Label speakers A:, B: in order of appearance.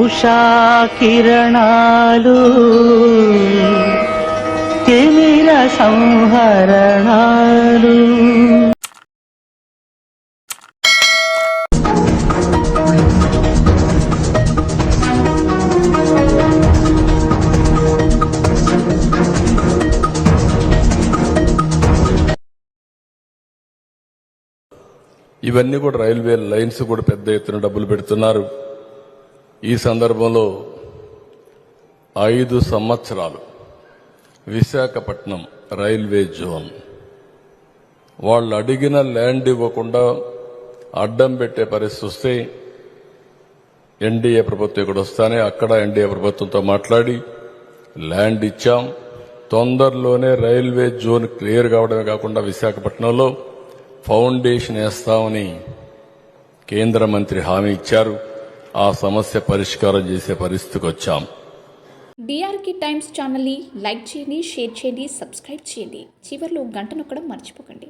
A: ఉషా కిరణాలు తిమిర సంహరణాలు.
B: ఇవన్నీ కూడా రైల్వే లైన్స్ కూడా పెద్ద ఎత్తున డబ్బులు పెడుతున్నారు. ఈ సందర్భంలో ఐదు సంవత్సరాలు విశాఖపట్నం రైల్వే జోన్. వాళ్ళు అడిగిన ల్యాండ్ ఇవ్వకుండా అడ్డం పెట్టే పరిస్థితి వస్తే ఎన్డీఏ ప్రభుత్వం ఇక్కడ వస్తానే అక్కడ ఎన్డీఏ ప్రభుత్వంతో మాట్లాడి ల్యాండ్ ఇచ్చాం. తొందరలోనే రైల్వే జోన్ క్లియర్ కావడమే కాకుండా విశాఖపట్నంలో ఫౌండేషన్ వేస్తామని కేంద్ర మంత్రి హామీ ఇచ్చారు. ఆ సమస్య పరిష్కారం చేసే పరిస్థితికి వచ్చాం.
C: డిఆర్కి టైమ్స్ ఛానల్ని లైక్ చేయండి షేర్ చేయండి సబ్స్క్రైబ్ చేయండి. చివర్లో గంట నొక్కడం మర్చిపోకండి.